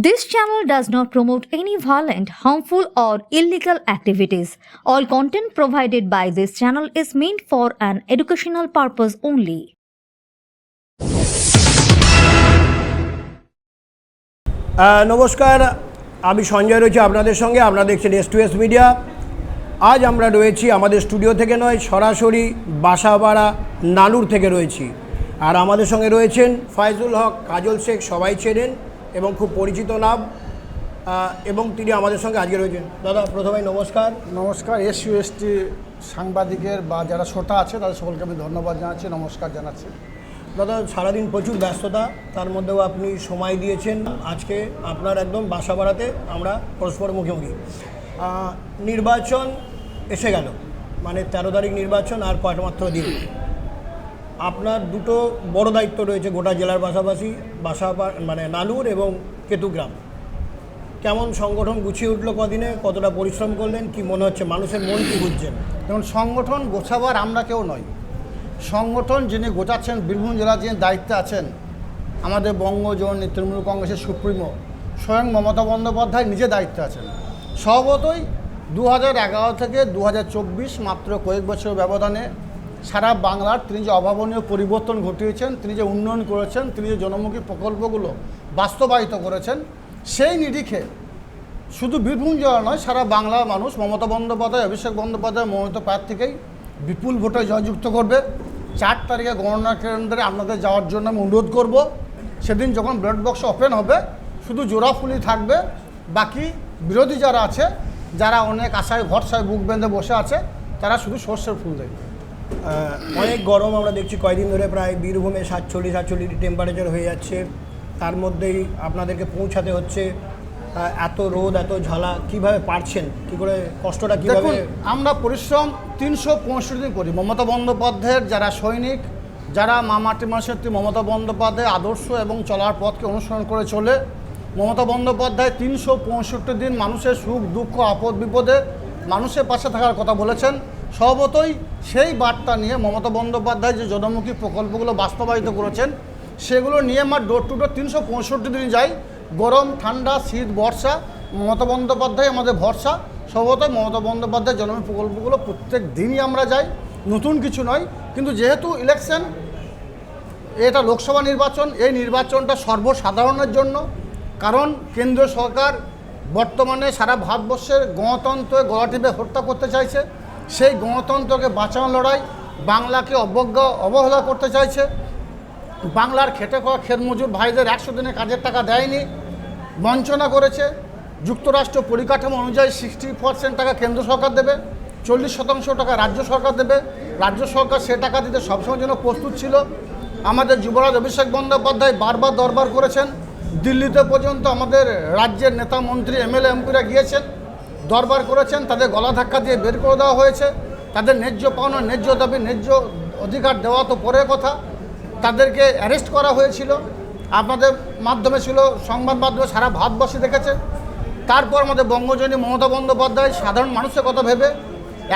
This channel does not promote any violent, harmful, or illegal activities. All content provided by this channel is meant for an educational purpose only. নমস্কার আমি সঞ্জয় রয়েছি আপনাদের সঙ্গে আপনারা দেখছেন S two S media আজ আমরা রয়েছি আমাদের স্টুডিও থেকে নয় সরাসরি বাসাবাড়া নানুর থেকে রয়েছি আর আমাদের সঙ্গে রয়েছেন ফাইজুল হক কাজল শেখ সবাই চেনেন এবং খুব পরিচিত নাম এবং তিনি আমাদের সঙ্গে আজকে রয়েছেন। দাদা প্রথমে নমস্কার। নমস্কার এস টি সাংবাদিকের বা যারা শ্রোতা আছে তাদের সকলকে আমি ধন্যবাদ জানাচ্ছি নমস্কার জানাচ্ছি। দাদা সারাদিন প্রচুর ব্যস্ততা তার মধ্যেও আপনি সময় দিয়েছেন। আজকে আপনার একদম বাসা বাড়াতে আমরা পরস্পর মুখোমুখি। নির্বাচন এসে গেল মানে তেরো তারিখ নির্বাচন আর কয়টা মাত্র দিন। আপনার দুটো বড় দায়িত্ব রয়েছে গোটা জেলার পাশাপাশি বাসা মানে নানুর এবং কেতুগ্রাম কেমন সংগঠন গুছিয়ে উঠল কদিনে? কতটা পরিশ্রম করলেন? কি মনে হচ্ছে মানুষের মন কি বুঝছেন যেমন সংগঠন গোছাবার আমরা কেউ নই। সংগঠন যিনি গোছাচ্ছেন, বীরভূম জেলার যিনি দায়িত্বে আছেন, আমাদের বঙ্গজন তৃণমূল কংগ্রেসের সুপ্রিমো, স্বয়ং মমতা বন্দ্যোপাধ্যায় নিজে দায়িত্বে আছেন। স্বভাবতই দু হাজার এগারো থেকে দু হাজার চব্বিশ মাত্র কয়েক বছর ব্যবধানে সারা বাংলার তিনি যে অভাবনীয় পরিবর্তন ঘটিয়েছেন, তিনি যে উন্নয়ন করেছেন, তিনি যে জনমুখী প্রকল্পগুলো বাস্তবায়িত করেছেন, সেই নিরিখে শুধু বীরভূম জেলা নয়, সারা বাংলার মানুষ, মমতা বন্দ্যোপাধ্যায়, অভিষেক বন্দ্যোপাধ্যায় মমতা প্রার্থীকেই বিপুল ভোটে জয়যুক্ত করবে। চার তারিখে গণনা কেন্দ্রে আপনাদের যাওয়ার জন্য আমি অনুরোধ করব। সেদিন যখন ব্লাড বক্স ওপেন হবে, শুধু জোড়াফুলি থাকবে, বাকি বিরোধী যারা আছে, যারা অনেক আশায় ভরসায় বুক বেঁধে বসে আছে, তারা শুধু সর্ষের ফুল দেখবে। অনেক গরম আমরা দেখছি। কয়দিন ধরে প্রায় বীরভূমে সাতচল্লিশ সাতচল্লিশ টেম্পারেচার হয়ে যাচ্ছে। তার মধ্যেই আপনাদেরকে পৌঁছাতে হচ্ছে এত রোদ, এত ঝালা, কীভাবে পারছেন? কি করে, কষ্টটা কীভাবে আমরা পরিশ্রম তিনশো পঁয়ষট্টি দিন করি। মমতা বন্দ্যোপাধ্যায়ের যারা সৈনিক, যারা মামাটি মাসেত্রী মমতা বন্দ্যোপাধ্যায় আদর্শ এবং চলার পথকে অনুসরণ করে চলে, মমতা বন্দ্যোপাধ্যায় তিনশো পঁয়ষট্টি দিন মানুষের সুখ, দুঃখ আপদ বিপদে মানুষের পাশে থাকার কথা বলেছেন। স্বভাবতই সেই বার্তা নিয়ে মমতা বন্দ্যোপাধ্যায় যে জনমুখী প্রকল্পগুলো বাস্তবায়িত করেছেন, সেগুলো নিয়ে আমার ডোর টু ডোর তিনশো পঁয়ষট্টি দিন যাই। গরম, ঠান্ডা, শীত, বর্ষা, মমতা বন্দ্যোপাধ্যায় আমাদের ভরসা। সম্ভবত মমতা বন্দ্যোপাধ্যায় জনমী প্রকল্পগুলো প্রত্যেক দিনই আমরা যাই। নতুন কিছু নয়, কিন্তু যেহেতু ইলেকশন এটা লোকসভা নির্বাচন, এই নির্বাচনটা সর্বসাধারণের জন্য। কারণ কেন্দ্র সরকার বর্তমানে সারা ভারতবর্ষের গণতন্ত্র গলা টিপে হত্যা করতে চাইছে। সেই গণতন্ত্রকে বাঁচানোর লড়াই বাংলাকে অবজ্ঞা, অবহেলা করতে চাইছে। বাংলার খেটে খাওয়া খেত মজুর ভাইদের একশো দিনে কাজের টাকা দেয়নি, বঞ্চনা করেছে। যুক্তরাষ্ট্র পরিকাঠামো অনুযায়ী সিক্সটি পার্সেন্ট টাকা কেন্দ্র সরকার দেবে, চল্লিশ শতাংশ টাকা রাজ্য সরকার দেবে। রাজ্য সরকার সে টাকা দিতে সবসময় জন্য প্রস্তুত ছিল। আমাদের যুবরাজ অভিষেক বন্দ্যোপাধ্যায় বারবার দরবার করেছেন। দিল্লিতে পর্যন্ত আমাদের রাজ্যের নেতা মন্ত্রী, এমএলএ, এমপিরা গিয়েছেন। দরবার করেছেন, তাদের গলা ধাক্কা দিয়ে বের করে দেওয়া হয়েছে। তাদের ন্যায্য পাওনা, ন্যায্য দাবি, ন্যায্য অধিকার দেওয়া তো পরের কথা। তাদেরকে অ্যারেস্ট করা হয়েছিল। আপনাদের মাধ্যমে ছিল, সংবাদ মাধ্যমে সারা ভারতবর্ষে দেখেছে। তারপর আমাদের বঙ্গজনী মমতা বন্দ্যোপাধ্যায়, সাধারণ মানুষের কথা ভেবে,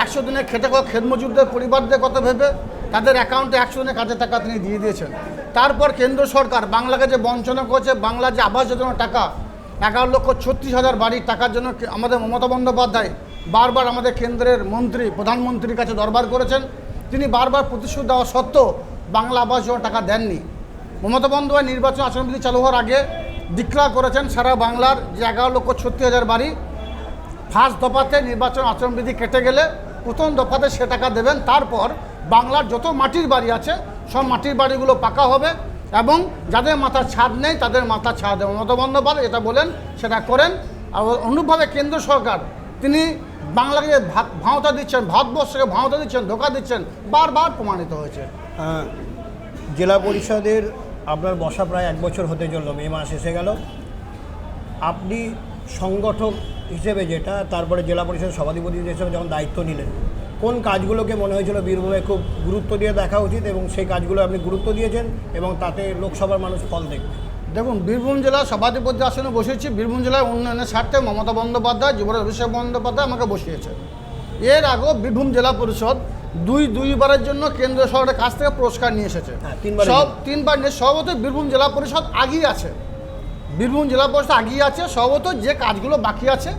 একশো দিনে খেটে খাওয়া খেত মজুরদের পরিবারদের কথা ভেবে, তাদের অ্যাকাউন্টে একশো দিনে কাজের টাকা তিনি দিয়ে দিয়েছেন। তারপর কেন্দ্র সরকার বাংলাকে যে বঞ্চনা করেছে বাংলা যে আবাস যোজনার টাকা এগারো লক্ষ ছত্রিশ হাজার বাড়ির টাকার জন্য আমাদের মমতা বন্দ্যোপাধ্যায় বারবার আমাদের কেন্দ্রের মন্ত্রী, প্রধানমন্ত্রীর কাছে দরবার করেছেন। তিনি বারবার প্রতিশ্রুতি দেওয়া সত্ত্বেও বাংলা আবাস যোজনা টাকা দেননি। মমতা বন্দ্যোপাধ্যায় নির্বাচন আচরণবিধি চালু হওয়ার আগে ডিক্লার করেছেন সারা বাংলার যে এগারো লক্ষ ছত্রিশ হাজার বাড়ি ফার্স্ট দফাতে নির্বাচন আচরণবিধি কেটে গেলে প্রথম দফাতে সে টাকা দেবেন। তারপর বাংলার যত মাটির বাড়ি আছে, সব মাটির বাড়িগুলো পাকা হবে। এবং যাদের মাথার ছাদ নেই, তাদের মাথার ছাদ দেবে মমতা এটা বলেন, সেটা করেন। আর অনুরূপভাবে কেন্দ্র সরকার, তিনি বাংলাকে ভাঁওতা দিচ্ছেন, ভারতবর্ষকে ভাঁওতা দিচ্ছেন, ধোকা দিচ্ছেন, বারবার প্রমাণিত হয়েছে। জেলা পরিষদের আপনার বসা প্রায় এক বছর হতে চলল, মে মাস এসে গেল। আপনি সংগঠক হিসেবে যেটা, তারপরে জেলা পরিষদের সভাধিপতি হিসেবে যখন দায়িত্ব নিলেন কোন কাজগুলোকে মনে হয়েছিল বীরভূমে খুব গুরুত্ব দিয়ে দেখা উচিত এবং সেই কাজগুলো আপনি গুরুত্ব দিয়েছেন এবং তাতে লোকসভার মানুষ ফল দেখবে। দেখুন বীরভূম জেলা সভাধিপতি আসনে বসেছি বীরভূম জেলায় উন্নয়নের স্বার্থে মমতা বন্দ্যোপাধ্যায় যুবরাজ অভিষেক বন্দ্যোপাধ্যায় আমাকে বসিয়েছে। এর আগেও বীরভূম জেলা পরিষদ দুই দুইবারের জন্য কেন্দ্র সরকারের কাছ থেকে পুরস্কার নিয়ে এসেছে। হ্যাঁ, সব তিনবার নিয়ে সভাপতি বীরভূম জেলা পরিষদ আগেই আছে। বীরভূম জেলা পরিষদ এগিয়ে আছে সর্বত যে কাজগুলো বাকি আছে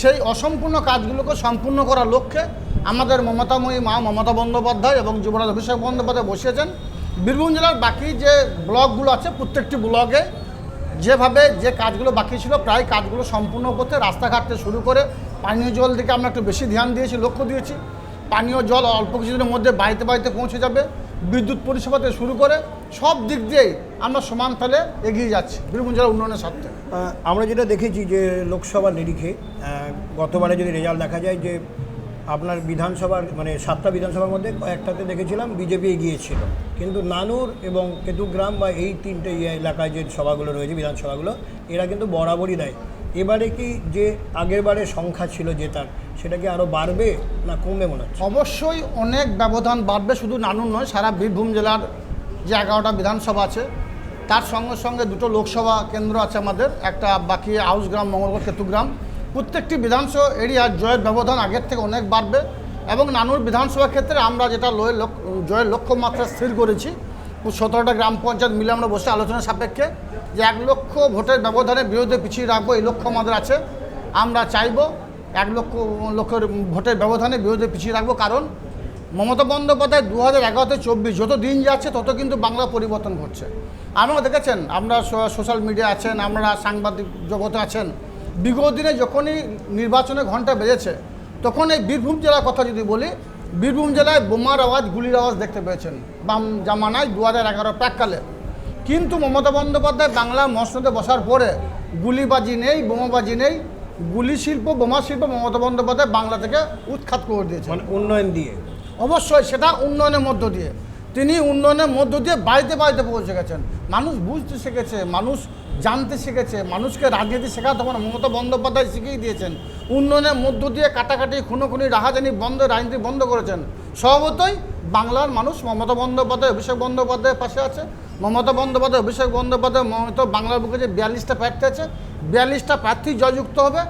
সেই অসম্পূর্ণ কাজগুলোকে সম্পূর্ণ করার লক্ষ্যে আমাদের মমতাময়ী মা মমতা বন্দ্যোপাধ্যায় এবং যুবরাজ অভিষেক বন্দ্যোপাধ্যায় বসিয়েছেন। বীরভূম জেলার বাকি যে ব্লকগুলো আছে, প্রত্যেকটি ব্লকে যেভাবে যে কাজগুলো বাকি ছিল, প্রায় কাজগুলো সম্পূর্ণ করতে রাস্তাঘাট থেকে শুরু করে পানীয় জল দিকে আমরা একটু বেশি ধ্যান দিয়েছি, লক্ষ্য দিয়েছি। পানীয় জল অল্প কিছুদিনের মধ্যে বাড়িতে বাড়িতে পৌঁছে যাবে, বিদ্যুৎ পরিষেবাতে শুরু করে সব দিক দিয়েই আমরা সমান তালে এগিয়ে যাচ্ছি বীরভূম জেলার উন্নয়নের স্বার্থে। আমরা যেটা দেখেছি যে লোকসভা নিরিখে গতবারে যদি রেজাল্ট দেখা যায় যে আপনার বিধানসভার মানে সাতটা বিধানসভার মধ্যে কয়েকটাতে দেখেছিলাম, বিজেপি এগিয়েছিল। কিন্তু নানুর এবং কেতুগ্রাম বা এই তিনটে ইয়ে এলাকায় যে সভাগুলো রয়েছে, বিধানসভাগুলো, এরা কিন্তু বরাবরই দেয়। এবারে কি যে আগের বারে সংখ্যা ছিল জেতার সেটা কি আরও বাড়বে না কমবে মনে হচ্ছে? অবশ্যই অনেক ব্যবধান বাড়বে, শুধু নানুর নয়, সারা বীরভূম জেলার যে এগারোটা বিধানসভা আছে, তার সঙ্গে সঙ্গে দুটো লোকসভা কেন্দ্র আছে আমাদের, একটা বাকি আউসগ্রাম মঙ্গলগড়, কেতুগ্রাম। প্রত্যেকটি বিধানসভা এরিয়ার জয়ের ব্যবধান আগের থেকে অনেক বাড়বে এবং নানুর বিধানসভা ক্ষেত্রে আমরা যেটা লয়ের জয়ের লক্ষ্যমাত্রা স্থির করেছি, সতেরোটা গ্রাম পঞ্চায়েত মিলে আমরা বসে আলোচনা সাপেক্ষে যে এক লক্ষ ভোটের ব্যবধানে বিরুদ্ধে পিছিয়ে রাখব, এই লক্ষ্য আমাদের আছে। আমরা চাইব এক লক্ষ লক্ষের ভোটের ব্যবধানে বিরুদ্ধে পিছিয়ে রাখব, কারণ মমতা বন্দ্যোপাধ্যায় দু হাজার এগারোতে চব্বিশ, যত দিন যাচ্ছে তত কিন্তু বাংলা পরিবর্তন ঘটছে। আপনারা দেখেছেন, আমরা সোশ্যাল মিডিয়া আছেন, আমরা সাংবাদিক জগতে আছেন বিগত দিনে যখনই নির্বাচনের ঘণ্টা বেজেছে তখন এই বীরভূম জেলার কথা যদি বলি বীরভূম জেলায় বোমার আওয়াজ গুলির আওয়াজ দেখতে পেয়েছেন। বাম জামানায় দু হাজার এগারো প্রাককালে। কিন্তু মমতা বন্দ্যোপাধ্যায় বাংলার মসনদে বসার পরে গুলিবাজি নেই বোমাবাজি নেই গুলি শিল্প বোমা শিল্প মমতা বন্দ্যোপাধ্যায় বাংলা থেকে উৎখাত করে দিয়েছেন। মানে উন্নয়ন দিয়ে? অবশ্যই সেটা উন্নয়নের মধ্য দিয়ে। তিনি উন্নয়নের মধ্য দিয়ে বাড়িতে বাড়িতে পৌঁছে গেছেন মানুষ বুঝতে শিখেছে, মানুষ জানতে শিখেছে, মানুষকে রাজনীতি শেখা তখন মমতা বন্দ্যোপাধ্যায় শিখিয়ে দিয়েছেন। উন্নয়নের মধ্য দিয়ে কাটাকাটি, খুনোখুনি, রাহাজানি বন্ধ, রাজনীতি বন্ধ করেছেন। স্বভাবতই বাংলার মানুষ মমতা বন্দ্যোপাধ্যায়, অভিষেক বন্দ্যোপাধ্যায়ের পাশে আছে। মমতা বন্দ্যোপাধ্যায়, অভিষেক বন্দ্যোপাধ্যায় মমতা বাংলার বুকে যে বিয়াল্লিশটা প্রার্থী আছে, বিয়াল্লিশটা প্রার্থী জয়যুক্ত হবে।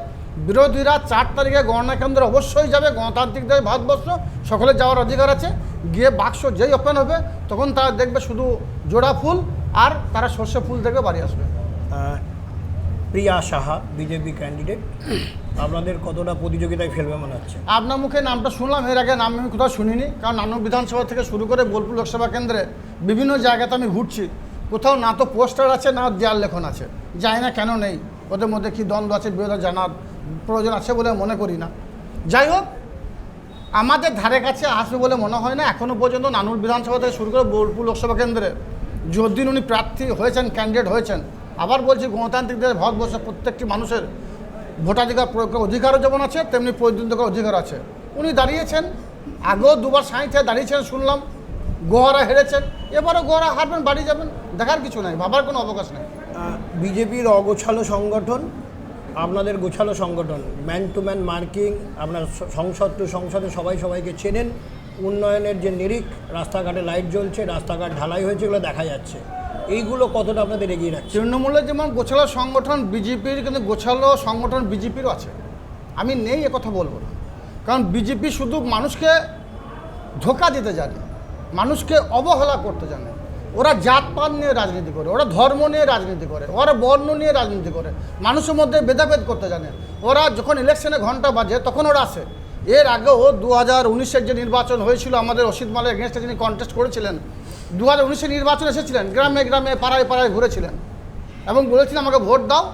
বিরোধীরা চার তারিখে গণনা কেন্দ্রে অবশ্যই যাবে গণতান্ত্রিক দেশ ভারতবর্ষ সকলে যাওয়ার অধিকার আছে। গিয়ে বাক্স যেই ওপেন হবে তখন তারা দেখবে শুধু জোড়া ফুল আর তারা সর্ষে ফুল দেখবে বাড়ি আসবে। প্রিয়া সাহা বিজেপি ক্যান্ডিডেট আপনাদের কতটা প্রতিযোগিতায় ফেলবে মনে হচ্ছে? আপনার মুখে নামটা শুনলাম এর আগে নাম আমি কোথাও শুনিনি। কারণ নানক বিধানসভা থেকে শুরু করে বোলপুর লোকসভা কেন্দ্রে বিভিন্ন জায়গাতে আমি ঘুরছি। কোথাও না তো পোস্টার আছে না দেয়াল লেখন আছে। জানি না কেন নেই। ওদের মধ্যে কী দ্বন্দ্ব আছে বিরোধী জানার প্রয়োজন আছে বলে মনে করি না। যাই হোক, আমাদের ধারে কাছে আসবে বলে মনে হয় না। এখনও পর্যন্ত নানুর বিধানসভা থেকে শুরু করে বোলপুর লোকসভা কেন্দ্রে যদিন উনি প্রার্থী হয়েছেন ক্যান্ডিডেট হয়েছেন, আবার বলছি গণতান্ত্রিক দেশ, ভারতবর্ষের প্রত্যেকটি মানুষের ভোটাধিকার প্রয়োগ অধিকারও যেমন আছে, তেমনি প্রতিদ্বন্দ্বিতা অধিকার আছে। উনি দাঁড়িয়েছেন, আগেও দুবার সাঁইতে দাঁড়িয়েছেন, শুনলাম, গোহারা হেরেছেন, এবারও গোহারা হারবেন, বাড়ি যাবেন, দেখার কিছু নাই, ভাবার কোনো অবকাশ নেই। বিজেপির অগোছালো সংগঠন আপনাদের গোছালো সংগঠন ম্যান টু ম্যান মার্কিং আপনার সংসদ টু সংসদে সবাই সবাইকে চেনেন। উন্নয়নের যে নিরিখ, রাস্তাঘাটে লাইট জ্বলছে, রাস্তাঘাট ঢালাই হয়েছে এগুলো দেখা যাচ্ছে। এইগুলো কতটা আপনাদের এগিয়ে রাখছে? তৃণমূলের যেমন গোছালো সংগঠন, বিজেপির কিন্তু গোছালো সংগঠন বিজেপিরও আছে। আমি নেই কথা বলব না। কারণ বিজেপি শুধু মানুষকে ধোকা দিতে জানে মানুষকে অবহেলা করতে জানে ওরা জাতপাত নিয়ে রাজনীতি করে, ওরা ধর্ম নিয়ে রাজনীতি করে, ওরা বর্ণ নিয়ে রাজনীতি করে, মানুষের মধ্যে ভেদাভেদ করতে জানে। ওরা যখন ইলেকশনে ঘণ্টা বাজে, তখন ওরা আসে। এর আগেও দু হাজার উনিশের যে নির্বাচন হয়েছিল, আমাদের অসিত মালের এগেনস্টে যিনি কন্টেস্ট করেছিলেন দু হাজার উনিশের নির্বাচন এসেছিলেন, গ্রামে গ্রামে, পাড়ায় পাড়ায় ঘুরেছিলেন। এবং বলেছিলেন, আমাকে ভোট দাও,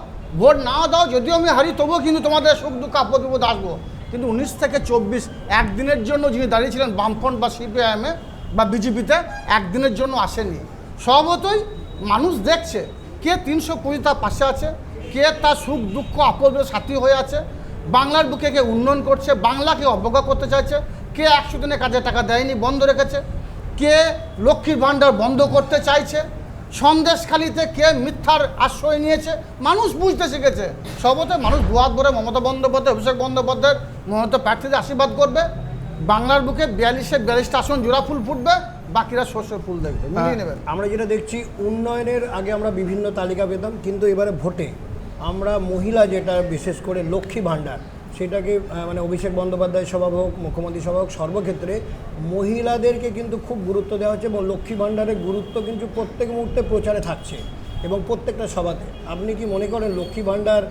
ভোট না দাও, যদিও আমি হারি, তবুও কিন্তু তোমাদের সুখ, দুঃখ, আপদ, বিপদ আসব। কিন্তু উনিশ থেকে চব্বিশ, একদিনের জন্য যিনি দাঁড়িয়েছিলেন বামফ্রন্ট বা সিপিআইএমে বা বিজেপিতে একদিনের জন্য আসেনি। স্বভাবতই মানুষ দেখছে কে তিনশো কুড়ি তার পাশে আছে, কে তার সুখ দুঃখ আপদ সাথী হয়ে আছে, বাংলার বুকে কে উন্নয়ন করছে, বাংলাকে অবজ্ঞা করতে চাইছে, কে একশো দিনের কাজে টাকা দেয়নি, বন্ধ রেখেছে, কে লক্ষ্মীর ভাণ্ডার বন্ধ করতে চাইছে, সন্দেশখালিতে কে মিথ্যার আশ্রয় নিয়েছে, মানুষ বুঝতে শিখেছে। সবতে মানুষ দুয়াত ভরে মমতা বন্দ্যোপাধ্যায়, অভিষেক বন্দ্যোপাধ্যায়ের মমতা প্রার্থীদের আশীর্বাদ করবে। বাংলার বুকে বিয়াল্লিশে বিয়াল্লিশটা আসন জোড়া ফুল ফুটবে বাকিরা শস্যের ফুল দেখবে। মিলিয়ে নেবেন আমরা যেটা দেখছি উন্নয়নের আগে আমরা বিভিন্ন তালিকা পেতাম কিন্তু এবারে ভোটে আমরা মহিলা যেটা বিশেষ করে লক্ষ্মী ভাণ্ডার সেটাকে মানে অভিষেক বন্দ্যোপাধ্যায় সভা হোক মুখ্যমন্ত্রী সভা হোক সর্বক্ষেত্রে মহিলাদেরকে কিন্তু খুব গুরুত্ব দেওয়া হচ্ছে এবং লক্ষ্মী ভাণ্ডারের গুরুত্ব কিন্তু প্রত্যেক মুহূর্তে প্রচারে থাকছে। এবং প্রত্যেকটা সভাতে। আপনি কি মনে করেন লক্ষ্মী ভাণ্ডার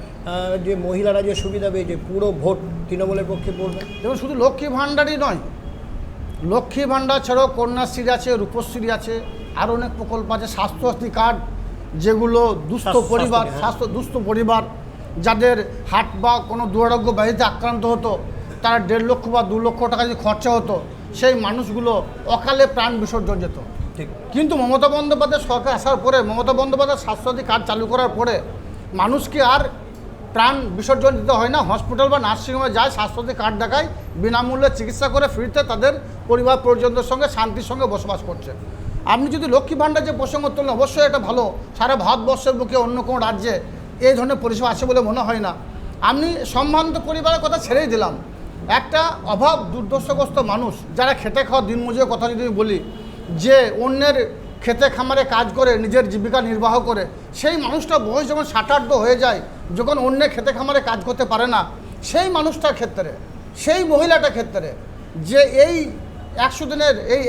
যে মহিলারা যে সুবিধা পেয়েছে পুরো ভোট তৃণমূলের পক্ষে পড়বে? দেখুন শুধু লক্ষ্মী ভাণ্ডারই নয় লক্ষ্মী ভাণ্ডার ছাড়াও কন্যাশ্রী আছে রূপশ্রী আছে আরও অনেক প্রকল্প আছে স্বাস্থ্যসাথী কার্ড যেগুলো দুস্থ পরিবার হ্যাঁ। স্বাস্থ্য দুস্থ পরিবার যাদের হাট বা কোনো দুরারোগ্য ব্যাধিতে আক্রান্ত হতো তারা দেড় লক্ষ বা দু লক্ষ টাকা যদি খরচা হতো সেই মানুষগুলো অকালে প্রাণ বিসর্জন যেত। ঠিক। কিন্তু মমতা বন্দ্যোপাধ্যায় সরকার আসার পরে, মমতা বন্দ্যোপাধ্যায় স্বাস্থ্যসাথী কার্ড চালু করার পরে মানুষকে আর প্রাণ বিসর্জন দিতে হয় না, হসপিটাল বা নার্সিংহোমে যায়, স্বাস্থ্যসাথী কার্ড দেখায়, বিনামূল্যে চিকিৎসা করে ফ্রিতে তাদের পরিবার পরিজনদের সঙ্গে, শান্তির সঙ্গে বসবাস করছে। আপনি যদি লক্ষ্মী ভাণ্ডার যে প্রসঙ্গ তুললেন, অবশ্যই এটা ভালো। সারা ভারতবর্ষের বুকে অন্য কোনো রাজ্যে এই ধরনের পরিষেবা আছে বলে মনে হয় না। আমি সম্ভ্রান্ত পরিবারের কথা ছেড়েই দিলাম। একটা অভাব, দুর্দশাগ্রস্ত মানুষ, যারা খেটে খাওয়া দিনমজুরের কথা যদি বলি যে অন্যের খেতে খামারে কাজ করে নিজের জীবিকা নির্বাহ করে সেই মানুষটা বয়স যখন ষাটার্ধ হয়ে যায় যখন অন্যের খেতে খামারে কাজ করতে পারে না সেই মানুষটার ক্ষেত্রে সেই মহিলাটার ক্ষেত্রে যে এই একশো দিনের এই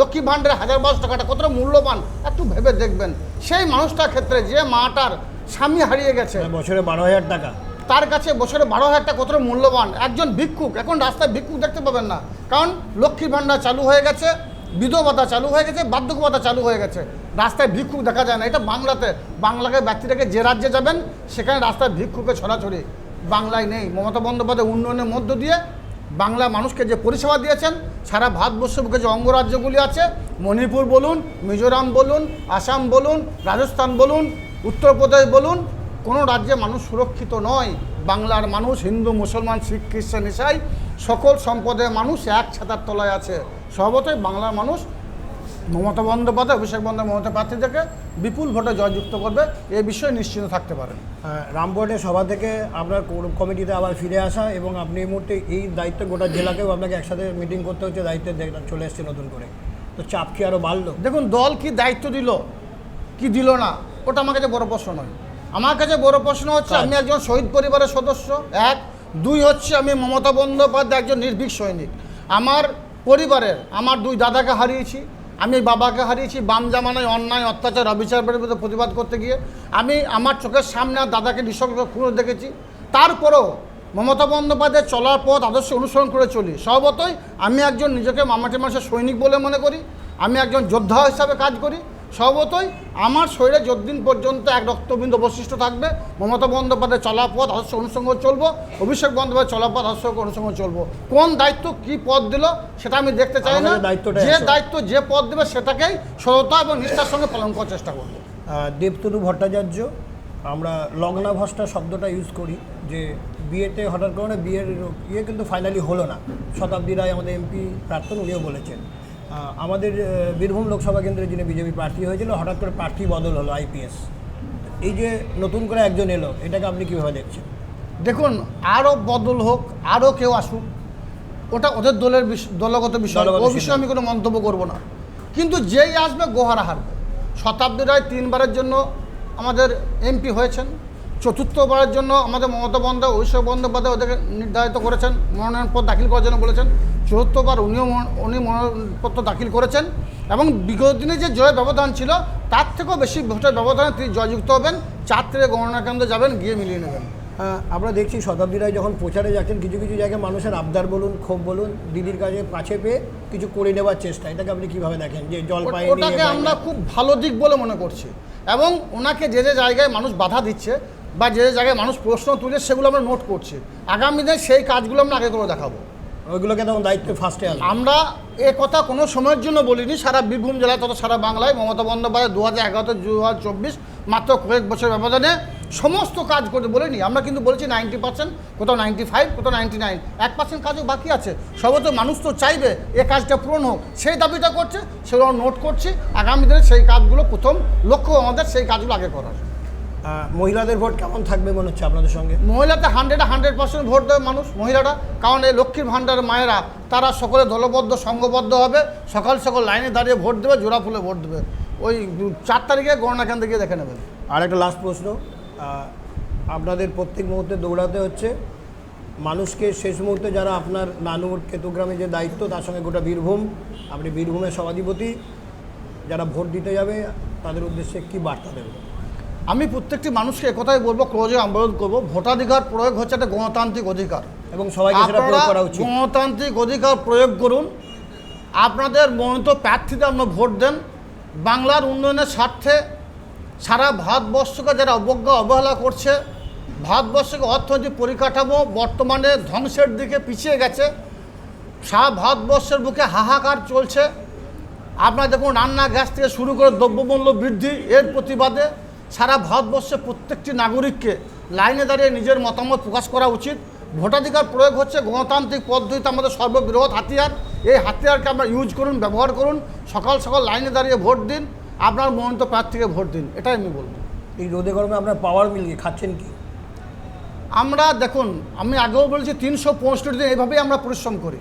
লক্ষ্মী ভাণ্ডারের হাজার বারোশো টাকাটা কতটা মূল্যবান একটু ভেবে দেখবেন। সেই মানুষটার ক্ষেত্রে যে মাটার স্বামী হারিয়ে গেছে বছরে বারো হাজার টাকা। তার কাছে বছরে বারো হাজার টাকা কতটা মূল্যবান একজন ভিক্ষুক এখন রাস্তায় ভিক্ষুক দেখতে পাবেন না কারণ লক্ষ্মী ভাণ্ডার চালু হয়ে গেছে বিধবতা চালু হয়ে গেছে বার্ধক্যতা চালু হয়ে গেছে। রাস্তায় ভিক্ষুক দেখা যায় না। এটা বাংলাতে, বাংলাকে ব্যক্তিটাকে যে রাজ্যে যাবেন, সেখানে রাস্তায় ভিক্ষুকে ছড়াছড়ি। বাংলায় নেই। মমতা বন্দ্যোপাধ্যায় উন্নয়নের মধ্য দিয়ে বাংলা মানুষকে যে পরিষেবা দিয়েছেন, সারা ভারতবর্ষের বুকে যে অঙ্গরাজ্যগুলি আছে, মণিপুর বলুন, মিজোরাম বলুন, আসাম বলুন, রাজস্থান বলুন, উত্তরপ্রদেশ বলুন, কোনো রাজ্যে মানুষ সুরক্ষিত নয়। বাংলার মানুষ হিন্দু, মুসলমান, শিখ, খ্রিস্টান, ইসাই, সকল সম্পদের মানুষ এক ছাতার তলায় আছে। সর্বতই বাংলার মানুষ মমতা বন্দ্যোপাধ্যায় অভিষেক বন্দ্যোপাধ্যায় মমতা প্রার্থীদেরকে বিপুল ভোটে জয়যুক্ত করবে এ বিষয়ে নিশ্চিন্ত থাকতে পারেন আহ, রামপুরহাটের সভা থেকে আপনার কমিটিতে আবার ফিরে আসা এবং আপনি এই মুহূর্তে এই দায়িত্ব গোটা জেলাকেও আপনাকে একসাথে মিটিং করতে হচ্ছে দায়িত্বে দেখ- চলে এসছে নতুন করে। তো চাপ কি আরও বাড়লো? দেখুন দল কি দায়িত্ব দিল কি দিল না ওটা আমার কাছে বড় প্রশ্ন নয়। আমার কাছে বড় প্রশ্ন হচ্ছে আমি একজন শহীদ পরিবারের সদস্য এক। দুই হচ্ছে আমি মমতা বন্দ্যোপাধ্যায় একজন নির্ভীক সৈনিক। আমার পরিবারের, আমার দুই দাদাকে হারিয়েছি, আমি বাবাকে হারিয়েছি, বাম জামানায় অন্যায়, অত্যাচার, অবিচার বিরুদ্ধে প্রতিবাদ করতে গিয়ে, আমি আমার চোখের সামনে আর দাদাকে নিঃসঙ্গ খুঁজে দেখেছি। তারপরও মমতা বন্দ্যোপাধ্যায় চলার পথ আদর্শ অনুসরণ করে চলি। স্বভাবতই আমি একজন নিজেকে মামাটি মানুষের সৈনিক বলে মনে করি, আমি একজন যোদ্ধা হিসাবে কাজ করি স্বভাবতই আমার শরীরে যতদিন পর্যন্ত এক রক্তবিন্দু অবশিষ্ট থাকবে মমতা বন্দ্যোপাধ্যায় চলা পথ আদর্শ অনুসঙ্গ চলবো অভিষেক বন্দ্যোপাধ্যায় চলা পথ আদর্শ অনুসঙ্গ চলবো। কোন দায়িত্ব কি পদ দিল সেটা আমি দেখতে চাই না। দায়িত্বটা যে দায়িত্ব যে পদ দেবে সেটাকেই সততা এবং নিষ্ঠার সঙ্গে পালন করার চেষ্টা করব। দেবতনু ভট্টাচার্য আমরা লগ্নাভস্টা শব্দটা ইউজ করি যে বিয়েতে হঠাৎ করে বিয়ের ইয়ে কিন্তু ফাইনালি হলো না। শতাব্দী রায় আমাদের এমপি প্রাক্তন উনিও বলেছেন। আমাদের বীরভূম লোকসভা কেন্দ্রে যিনি বিজেপি প্রার্থী হয়েছিল হঠাৎ করে প্রার্থী বদল হলো আইপিএস এই যে নতুন করে একজন এলো এটাকে আপনি কীভাবে দেখছেন? দেখুন আরও বদল হোক আরও কেউ আসুক ওটা ওদের দলের দলগত বিষয় ও বিষয়ে। আমি কোনো মন্তব্য করব না। কিন্তু যেই আসবে গোহারা হারবে। শতাব্দী রায় তিনবারের জন্য আমাদের এমপি হয়েছেন চতুর্থবারের জন্য আমাদের মমতা বন্দ্যোপাধ্যায় অভিষেক বন্দ্যোপাধ্যায় ওদেরকে নির্ধারিত করেছেন মনোনয়নপত্র দাখিল করার জন্য বলেছেন। চতুর্থবার উনিও উনি মনোনয়নপত্র দাখিল করেছেন এবং বিগত দিনে যে জয়ের ব্যবধান ছিল তার থেকেও বেশি ভোটের ব্যবধানে তিনি জয়যুক্ত হবেন। চার থেকে গণনা কেন্দ্রে যাবেন গিয়ে মিলিয়ে নেবেন। আহ, আমরা দেখছি শতাব্দী রায় যখন প্রচারে যাচ্ছেন কিছু কিছু জায়গায় মানুষের আবদার বলুন ক্ষোভ বলুন দিদির কাছে কাছে পেয়ে কিছু করে নেওয়ার চেষ্টা। এটাকে আপনি কীভাবে দেখেন যে জল ও- পায়নি ওটাকে আমরা খুব ভালো দিক বলে মনে করছি। এবং ওনাকে যে যে জায়গায় মানুষ বাধা দিচ্ছে বা যে যে জায়গায় মানুষ প্রশ্ন তুলে সেগুলো আমরা নোট করছি। আগামী দিনে সেই কাজগুলো আমরা আগে করে দেখাবো। ওইগুলোকে তখন দায়িত্ব ফার্স্টে আসবে আমরা এ কথা কোনো সময়ের জন্য বলিনি, সারা বীরভূম জেলায় তথা সারা বাংলায়। মমতা বন্দ্যোপাধ্যায় দু হাজার এগারো দু হাজার চব্বিশ, মাত্র কয়েক বছর ব্যবধানে সমস্ত কাজ করতে বলিনি। আমরা কিন্তু বলেছি নাইনটি পার্সেন্ট, কোথাও নাইনটি ফাইভ, কোথাও নাইনটি নাইন। এক পার্সেন্ট কাজও বাকি আছে। সর্বত মানুষ তো চাইবে এ কাজটা পূরণ হোক। সেই দাবিটা করছে, সেগুলো নোট করছি। আগামী দিনে সেই কাজগুলো প্রথম লক্ষ্য আমাদের, সেই কাজগুলো আগে করার। মহিলাদের ভোট কেমন থাকবে মনে হচ্ছে আপনাদের সঙ্গে? মহিলাতে হান্ড্রেডে হান্ড্রেড পার্সেন্ট ভোট দেবে মানুষ মহিলারা। কারণ এই লক্ষ্মীর ভাণ্ডারের মায়েরা তারা সকলে দলবদ্ধ সংঘবদ্ধ হবে। সকাল সকাল লাইনে দাঁড়িয়ে ভোট দেবে জোড়া ফুলে ভোট দেবে। ওই চার তারিখে গণনা কেন্দ্রে গিয়ে দেখে নেবেন। আর একটা লাস্ট প্রশ্ন আপনাদের প্রত্যেক মুহূর্তে দৌড়াতে হচ্ছে। মানুষকে শেষ মুহূর্তে যারা আপনার নানুর কেতুগ্রামে যে দায়িত্ব তার সঙ্গে গোটা বীরভূম আপনি বীরভূমের সভাধিপতি যারা ভোট দিতে যাবে তাদের উদ্দেশ্যে কি বার্তা দেবেন? আমি প্রত্যেকটি মানুষকে একথাই বলব ক্লোজে অনুরোধ করব। ভোটাধিকার প্রয়োগ হচ্ছে একটা গণতান্ত্রিক অধিকার। এবং উচিত। গণতান্ত্রিক অধিকার প্রয়োগ করুন। আপনাদের মনোনীত প্রার্থীতে আপনারা ভোট দেন। বাংলার উন্নয়নের স্বার্থে সারা ভারতবর্ষকে যারা অবজ্ঞা অবহেলা করছে ভারতবর্ষকে অর্থনৈতিক পরিকাঠামো বর্তমানে ধ্বংসের দিকে পিছিয়ে গেছে। সারা ভারতবর্ষের বুকে হাহাকার চলছে। আপনারা দেখুন রান্না গ্যাস থেকে শুরু করে দ্রব্যমূল্য বৃদ্ধি এর প্রতিবাদে সারা ভারতবর্ষে প্রত্যেকটি নাগরিককে লাইনে দাঁড়িয়ে নিজের মতামত প্রকাশ করা উচিত। ভোটাধিকার প্রয়োগ হচ্ছে গণতান্ত্রিক পদ্ধতিতে আমাদের সর্ববৃহৎ হাতিয়ার। এই হাতিয়ারকে আমরা ইউজ করুন ব্যবহার করুন। সকাল সকাল লাইনে দাঁড়িয়ে ভোট দিন আপনার মনোনীত প্রার্থীকে ভোট দিন। এটাই আমি বলব। এই রোদে গরমে আপনার পাওয়ার মিলিয়ে খাচ্ছেন কি? আমরা দেখুন আমি আগেও বলেছি তিনশো পঁয়ষট্টি দিন এইভাবেই আমরা পরিশ্রম করি।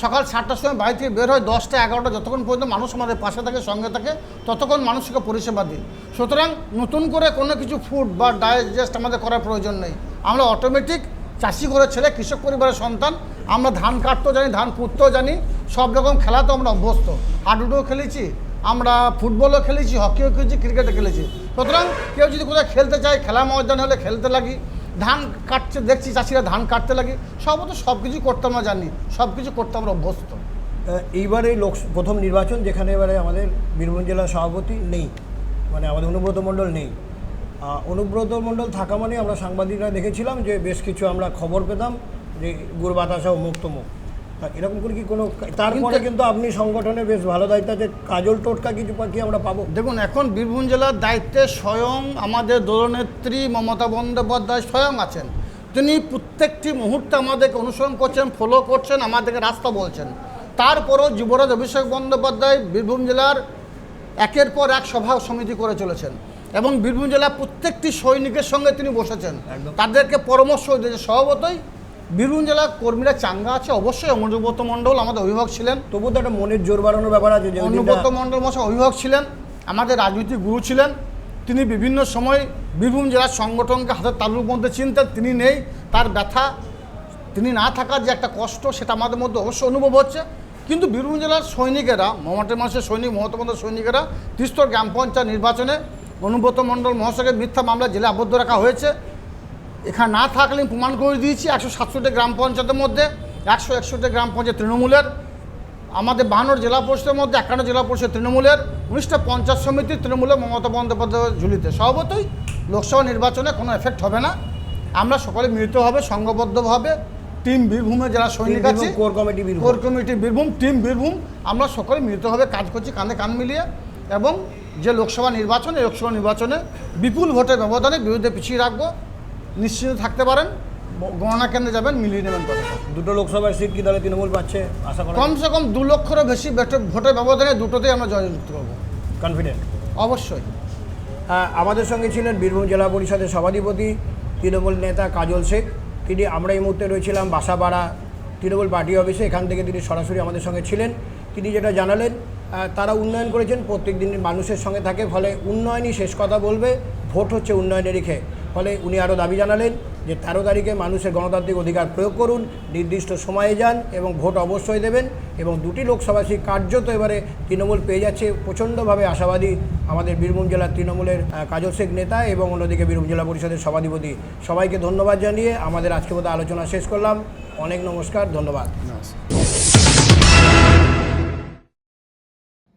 সকাল সাতটার সময় বাড়ি থেকে বের হয় দশটা, এগারোটা, যতক্ষণ পর্যন্ত মানুষ আমাদের পাশে থাকে, সঙ্গে থাকে, ততক্ষণ মানুষকে পরিষেবা দিই। সুতরাং নতুন করে কোনো কিছু ফুড বা ডাইজেস্ট আমাদের করার প্রয়োজন নেই। আমরা অটোমেটিক চাষি করে ছেলে, কৃষক পরিবারের সন্তান, আমরা ধান কাটতেও জানি, ধান পুঁততেও জানি, সব রকম খেলাতেও আমরা অভ্যস্ত। হাডুডুও খেলেছি, আমরা ফুটবলও খেলেছি, হকিও খেলেছি ক্রিকেটও খেলেছি। সুতরাং কেউ যদি কোথাও খেলতে চায় খেলা ময়দান হলে খেলতে লাগি। ধান কাটছে দেখছি চাষিরা ধান কাটতে লাগে। সব তো সব কিছু করতে আমরা জানি সব কিছু করতে আমরা অভ্যস্ত। এইবারে লোক, প্রথম নির্বাচন যেখানে এবারে আমাদের বীরভূম জেলার সভাপতি নেই মানে আমাদের অনুব্রত মণ্ডল নেই। অনুব্রত মণ্ডল থাকা মানে আমরা সাংবাদিকরা দেখেছিলাম যে বেশ কিছু আমরা খবর পেতাম যে গুড় বাতাসা মুক্তমুখ। এরকম করে কি কোনো তারপরে কিন্তু- আপনি সংগঠনে বেশ ভালো দায়িত্ব আছে কাজল টোটকা কিছু কি আমরা পাবো? দেখুন এখন বীরভূম জেলার দায়িত্বে স্বয়ং আমাদের দলনেত্রী মমতা বন্দ্যোপাধ্যায় স্বয়ং আছেন। তিনি প্রত্যেকটি মুহূর্তে আমাদেরকে অনুসরণ করছেন ফলো করছেন আমাদেরকে রাস্তা বলছেন। তারপরও যুবরাজ অভিষেক বন্দ্যোপাধ্যায় বীরভূম জেলার একের পর এক সভা সমিতি করে চলেছেন এবং বীরভূম জেলার প্রত্যেকটি সৈনিকের সঙ্গে তিনি বসেছেন। তাদেরকে পরামর্শ দিয়েছে স্বভাবতই বীরভূম জেলার কর্মীরা চাঙ্গা আছে অবশ্যই অনুব্রত মণ্ডল আমাদের অভিভাবক ছিলেন। তবুও তো একটা মনের জোর বাড়ানোর ব্যাপার আছে অনুব্রত মণ্ডল মশাই অভিভাবক ছিলেন আমাদের রাজনৈতিক গুরু ছিলেন। তিনি বিভিন্ন সময় বীরভূম জেলার সংগঠনকে হাতের তালুর মধ্যে চিনতেন তিনি নেই তার ব্যথা তিনি না থাকার যে একটা কষ্ট সেটা আমাদের মধ্যে অবশ্যই অনুভব হচ্ছে। কিন্তু বীরভূম জেলার সৈনিকেরা মমতা মাসের সৈনিক বন্দ্যোপাধ্যায়ের সৈনিকেরা তিস্তর গ্রাম পঞ্চায়েত নির্বাচনে অনুব্রত মণ্ডল মহাশয়কে মিথ্যা মামলা জেলে আবদ্ধ রাখা হয়েছে। এখানে না থাকলে আমি প্রমাণ করে দিয়েছি একশো সাতষট্টি গ্রাম পঞ্চায়েতের মধ্যে একশো একষট্টি গ্রাম পঞ্চায়েত তৃণমূলের আমাদের বাহান্ন জেলা পরিষদের মধ্যে একান্ন জেলা পরিষদ তৃণমূলের উনিশটা পঞ্চায়েত সমিতি তৃণমূলের মমতা বন্দ্যোপাধ্যায়ের ঝুলিতে। স্বভাবতই লোকসভা নির্বাচনে কোনো এফেক্ট হবে না। আমরা সকলে মিলিত হবে সংঘবদ্ধভাবে টিম বীরভূমে যারা সৈনিক আছে core committee Birbhum. Core committee Birbhum team Birbhum আমরা সকলে মিলিতভাবে কাজ করছি কাঁধে কান মিলিয়ে। এবং যে লোকসভা নির্বাচনে এই লোকসভা নির্বাচনে বিপুল ভোটের ব্যবধানে বিরুদ্ধে পিছিয়ে রাখব। নিশ্চিন্ত থাকতে পারেন গণনা কেন্দ্রে যাবেন মিলিয়ে নেবেন কথাটা দুটো লোকসভার সিট কি তাহলে তৃণমূল পাচ্ছে? আশা করা কমসে কম দু লক্ষেরও বেশি ভোটে- ভোটের ব্যবধানে দুটোতেই আমরা জয়যুক্ত করব। কনফিডেন্ট অবশ্যই। আহ, আমাদের সঙ্গে ছিলেন বীরভূম জেলা পরিষদের সভাধিপতি তৃণমূল নেতা কাজল শেখ। তিনি আমরা এই মুহূর্তে রয়েছিলাম বাসাপাড়া তৃণমূল পার্টি অফিসে। এখান থেকে তিনি সরাসরি আমাদের সঙ্গে ছিলেন। তিনি যেটা জানালেন তারা উন্নয়ন করেছেন প্রত্যেক দিন মানুষের সঙ্গে থাকে ফলে উন্নয়নই শেষ কথা বলবে। ভোট হচ্ছে উন্নয়নেরই খেয়ে। ফলে উনি আরও দাবি জানালেন যে তেরো তারিখে মানুষের গণতান্ত্রিক অধিকার প্রয়োগ করুন, নির্দিষ্ট সময়ে যান এবং ভোট অবশ্যই দেবেন এবং দুটি লোকসভা সিট কার্যত এবারে তৃণমূল পেয়ে যাচ্ছে। প্রচণ্ডভাবে আশাবাদী আমাদের বীরভূম জেলার তৃণমূলের কাজল শেখ নেতা এবং অন্যদিকে বীরভূম জেলা পরিষদের সভাধিপতি। সবাইকে ধন্যবাদ জানিয়ে আমাদের আজকে মতো আলোচনা শেষ করলাম। অনেক নমস্কার, ধন্যবাদ।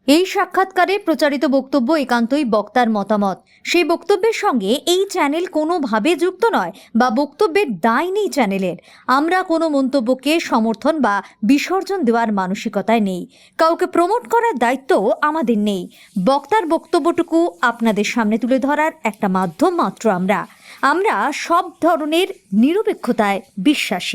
এই সাক্ষাৎকারে প্রচারিত বক্তব্য একান্তই বক্তার মতামত। সেই বক্তব্যের সঙ্গে এই চ্যানেল কোনোভাবে যুক্ত নয় বা বক্তব্যের দায় নেই চ্যানেলের। আমরা কোনো মন্তব্যকে সমর্থন বা বিসর্জন দেওয়ার মানসিকতায় নেই। কাউকে প্রমোট করার দায়িত্ব আমাদের নেই। বক্তার বক্তব্যটুকু আপনাদের সামনে তুলে ধরার একটা মাধ্যম মাত্র আমরা। আমরা সব ধরনের নিরপেক্ষতায় বিশ্বাসী।